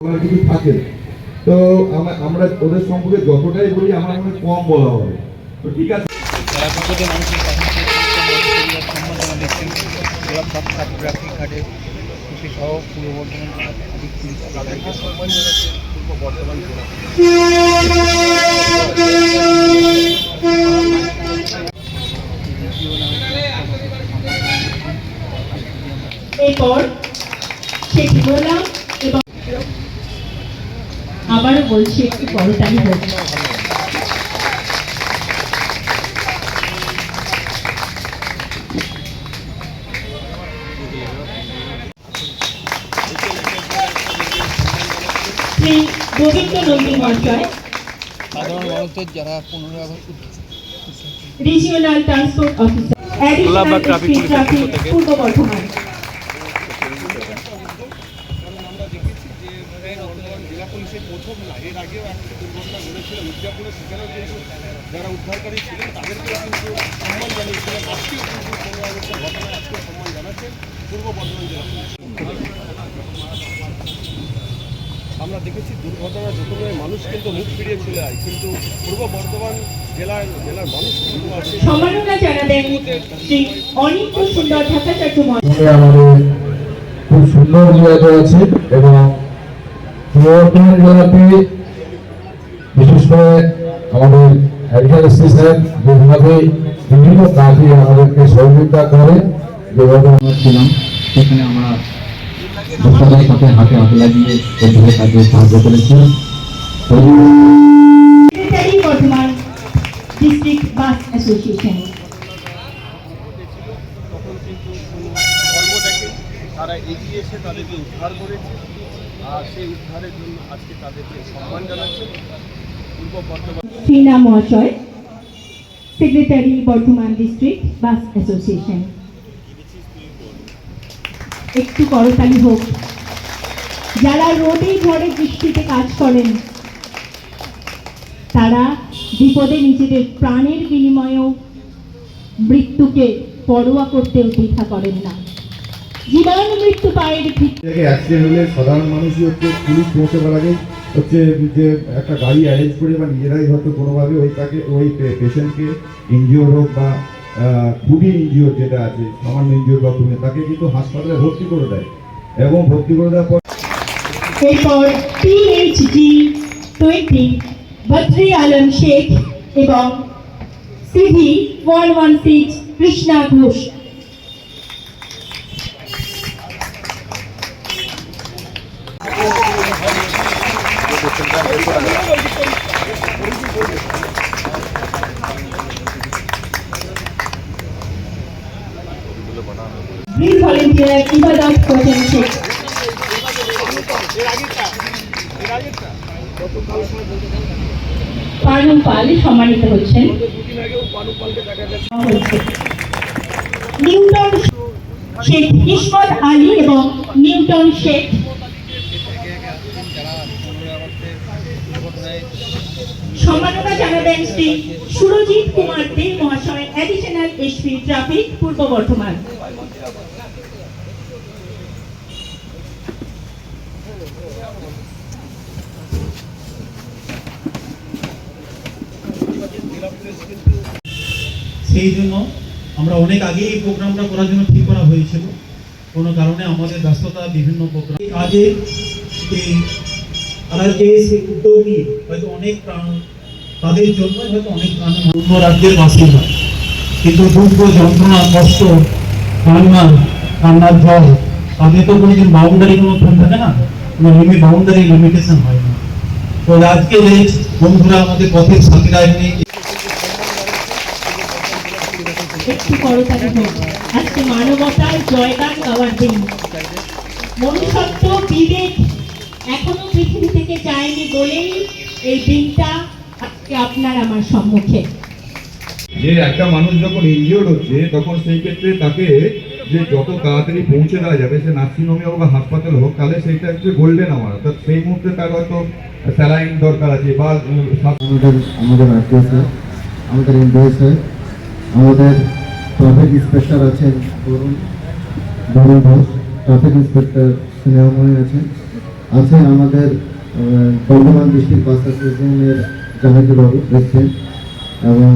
বলার কিছু থাকে। তো আমরা আমরা ওদের সম্পর্কে যতটাই বলি আমার মনে কম বলা হবে। তো ঠিক আছে। সহ পূর্ব বর্ধমান জেলার অধিক তিরিশ তাদেরকে সম্মান জানাচ্ছে পূর্ব বর্ধমান জেলা এরপর সেটি বললাম এবং আবারও বলছি একটু করতালি হোক শ্রী গোবিন্দ নন্দী মহাশয় সাধারণ মানুষদের যারা পনেরো August regional transport officer additional traffic. Purba Bardhaman জেলা পুলিশের প্রথম না এর আগেও একটা দুর্ঘটনা ঘটেছিল মির্জাপুরে সেখানেও কিন্তু যারা উদ্ধারকারী ছিলেন তাদেরকেও কিন্তু সম্মান জানিয়েছিলেন। আজকেও কিন্তু সম্মান জানাচ্ছেন পূর্ব বর্ধমান জেলা আমরা দেখেছি দুর্ঘটনা যতগুলো মানুষ কিন্তু মুখ ফিরিয়ে চলে যায় কিন্তু পূর্ব বর্ধমান জেলার জেলার মানুষ কিন্তু আছে সম্মাননা জানাবেন শ্রী অনিত্য সুন্দর ভট্টাচার্য মহাশয়। আমাদের খুব সুন্দর আছে এবং পূর্ববর্ধমান জেলাতে বিশেষ করে আমাদের এগ্রিকালচার স্যার যেভাবে বিভিন্ন কাজে আমাদেরকে সহযোগিতা করে। যেভাবে আমরা ছিলাম সেখানে আমরা ভোক্তাদের সাথে হাতে হাতে লাগিয়ে এদিকে কাজে সাহায্য করেছি। তারা এগিয়ে এসে তাদেরকে উদ্ধার করেছে। আর সেই উদ্ধারের জন্য আজকে তাদেরকে সম্মান জানাচ্ছে। পূর্ব বর্ধমান মহাশয়, secretary Bardhaman district bus association. একটু করতালি হোক। যারা রোদে ঝড়ে বৃষ্টিতে কাজ করেন, তারা বিপদে নিজেদের প্রাণের বিনিময়েও মৃত্যুকে পরোয়া করতেও দ্বিধা করেন না। জীবন মৃত্যু পায়ের জায়গায় অ্যাক্সিডেন্ট হলে সাধারণ মানুষই হচ্ছে পুলিশ পৌঁছাবার আগে হচ্ছে যে একটা গাড়ি অ্যারেঞ্জ করে বা নিজেরাই হয়তো কোনোভাবে ওই তাকে ওই পেশেন্টকে ইনজিওর হোক বা খুবই ইনজিওর যেটা আছে সামান্য ইনজিওর বা খুবই তাকে কিন্তু হাসপাতালে ভর্তি করে দেয়। এবং ভর্তি করে দেওয়ার পর এরপর পিএইচডি টোয়েন্টি বদ্রি আলম শেখ এবং CV one one six Krishna Ghosh. ইবাদত সম্মানিত হচ্ছেন। নিউটন শেখ ইসমত আলী এবং নিউটন শেখ সম্মাননা জানাবেন শ্রী সুরজিৎ কুমার দে মহাশয় additional SP traffic Purba Bardhaman. সেই জন্য আমরা অনেক আগে এই প্রোগ্রামটা করার জন্য ঠিক করা হয়েছিল। কোনো কারণে আমাদের ব্যস্ততা বিভিন্ন প্রোগ্রাম কাজে এই তাদের জন্য হয়তো অনেক কিন্তু যন্ত্রণা তাদের তো কোনোদিন বাউন্ডারি কোনো থাকে না? লিমিট বাউন্ডারি লিমিটেশন হয় না। তো আজকে যে বন্ধুরা আমাদের পথের সাথীরা এমনি একটু করতালি হোক আজকে মানবতার জয়গান গাওয়ার দিন। মনুষ্যত্ব বিবেক এখনও পৃথিবী থেকে যায়নি বলেই এই দিনটা আজকে আপনার আমার সম্মুখে। যে একটা মানুষ যখন ইনজিওর্ড হচ্ছে তখন সেই ক্ষেত্রে তাকে যে যত তাড়াতাড়ি পৌঁছে দেওয়া যাবে, সে নার্সিংহোমে হোক বা হাসপাতাল হোক, তাহলে সেইটা হচ্ছে গোল্ডেন আমার অর্থাৎ সেই মুহূর্তে তার হয়তো স্যালাইন দরকার আছে বা আমাদের আমাদের আত্মীয় স্যার আমাদের এমডিও স্যার আমাদের ট্রাফিক ইন্সপেক্টর আছেন বরুণ বরুণ ট্রাফিক ইন্সপেক্টর স্নেহময় আছেন আছেন আমাদের বর্ধমান ডিস্ট্রিক্ট বাস অ্যাসোসিয়েশনের জাহাঙ্গীর বাবু প্রেসিডেন্ট এবং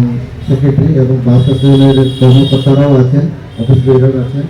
সেক্রেটারি এবং বাস অ্যাসোসিয়েশনের কর্মকর্তারাও আছেন। অফিস বিভাগ আছেন